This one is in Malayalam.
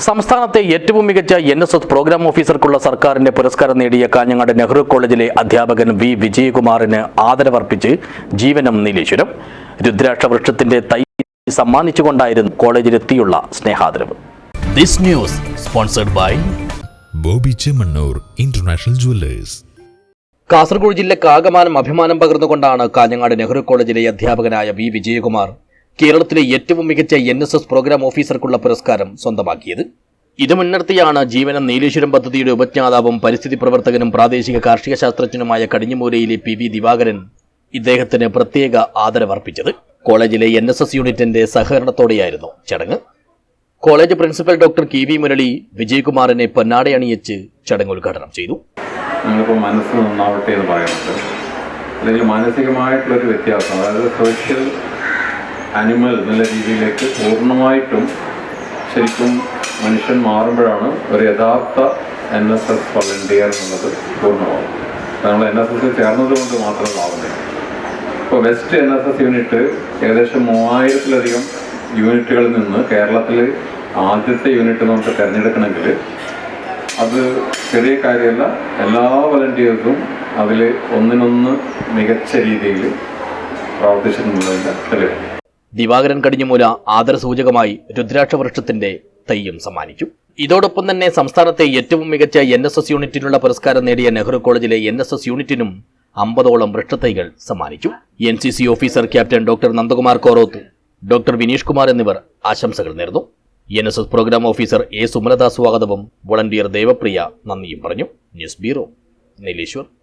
സംസ്ഥാനത്തെ ഏറ്റവും മികച്ച എൻ എസ് എസ് പ്രോഗ്രാം ഓഫീസർക്കുള്ള സർക്കാരിന്റെ പുരസ്കാരം നേടിയ കാഞ്ഞങ്ങാട് നെഹ്റു കോളേജിലെ അധ്യാപകൻ വി. വിജയകുമാറിന് ആദരവർപ്പിച്ച് ജീവനം നീലേശ്വരം. രുദ്രാക്ഷവൃക്ഷത്തിന്റെ തൈ സമ്മാനിച്ചുകൊണ്ടായിരുന്നു കോളേജിലെത്തിയുള്ള സ്നേഹാദരവ്. This news sponsored by Bobby Chemmanur International Jewellers. Kasaragod ജില്ലക്ക് ആകമാനം അഭിമാനം പകർന്നുകൊണ്ടാണ് കാഞ്ഞങ്ങാട് നെഹ്റു കോളേജിലെ അധ്യാപകനായ വി. വിജയകുമാർ കേരളത്തിലെ ഏറ്റവും മികച്ച എൻ എസ് എസ് പ്രോഗ്രാം ഓഫീസർക്കുള്ള പുരസ്കാരം സ്വന്തമാക്കിയത്. ഇത് മുൻനിർത്തിയാണ് ജീവനം നീലേശ്വരം പദ്ധതിയുടെ ഉപജ്ഞാതാവും പരിസ്ഥിതി പ്രവർത്തകനും പ്രാദേശിക കാർഷിക ശാസ്ത്രജ്ഞനുമായ കടിഞ്ഞമൂലയിലെ പി വി ദിവാകരൻ ഇദ്ദേഹത്തിന് പ്രത്യേക ആദരവർപ്പിച്ചത്. കോളേജിലെ എൻ എസ് എസ് യൂണിറ്റിന്റെ സഹകരണത്തോടെയായിരുന്നു ചടങ്ങ്. College principal doctor K V Murali വിജയകുമാറിനെ പൊന്നാട അണിയിച്ച് ചടങ്ങ് ഉദ്ഘാടനം ചെയ്തു. മനസ്സ് നന്നാവട്ടെ എന്ന് പറയുന്നുണ്ട്. അല്ലെങ്കിൽ മാനസികമായിട്ടുള്ളൊരു വ്യത്യാസം അതായത് സോഷ്യൽ അനിമൽ എന്നുള്ള രീതിയിലേക്ക് പൂർണമായിട്ടും ശരിക്കും മനുഷ്യൻ മാറുമ്പോഴാണ് ഒരു യഥാർത്ഥ എൻ എസ് എസ് വളണ്ടിയർ എന്നുള്ളത് പൂർണമാകും നമ്മൾ എൻ എസ് എസ് ചേർന്നത് കൊണ്ട് മാത്രമാവുന്നില്ല ഇപ്പോൾ west N S S unit ഏകദേശം മൂവായിരത്തിലധികം യൂണിറ്റുകളിൽ നിന്ന് കേരളത്തിൽ ആദ്യത്തെ യൂണിറ്റ് നമുക്ക് തിരഞ്ഞെടുക്കണമെങ്കിൽ അത് ചെറിയ കാര്യമല്ല എല്ലാ വളണ്ടിയേഴ്സും അതിൽ ഒന്നിനൊന്ന് മികച്ച രീതിയിൽ പ്രവർത്തിച്ചിട്ടുള്ളതിന്റെ തെളിവ്. ദിവാകരൻ കടിഞ്ഞുമൂല ആദരസൂചകമായി രുദ്രാക്ഷവൃക്ഷത്തിന്റെ തയ്യും സമ്മാനിച്ചു. ഇതോടൊപ്പം തന്നെ സംസ്ഥാനത്തെ ഏറ്റവും മികച്ച എൻ എസ് എസ് യൂണിറ്റിനുള്ള പുരസ്കാരം നേടിയ നെഹ്റു കോളേജിലെ എൻ എസ് എസ് യൂണിറ്റിനും അമ്പതോളം വൃക്ഷത്തൈകൾ സമ്മാനിച്ചു. N C C officer captain doctor Nandakumar Koroth doctor Vineesh Kumar എന്നിവർ ആശംസകൾ നേർന്നു. N S S program officer A Sumalatha സ്വാഗതവും വോളണ്ടിയർ ദേവപ്രിയ നന്ദിയും പറഞ്ഞു. News bureau Nileshwar.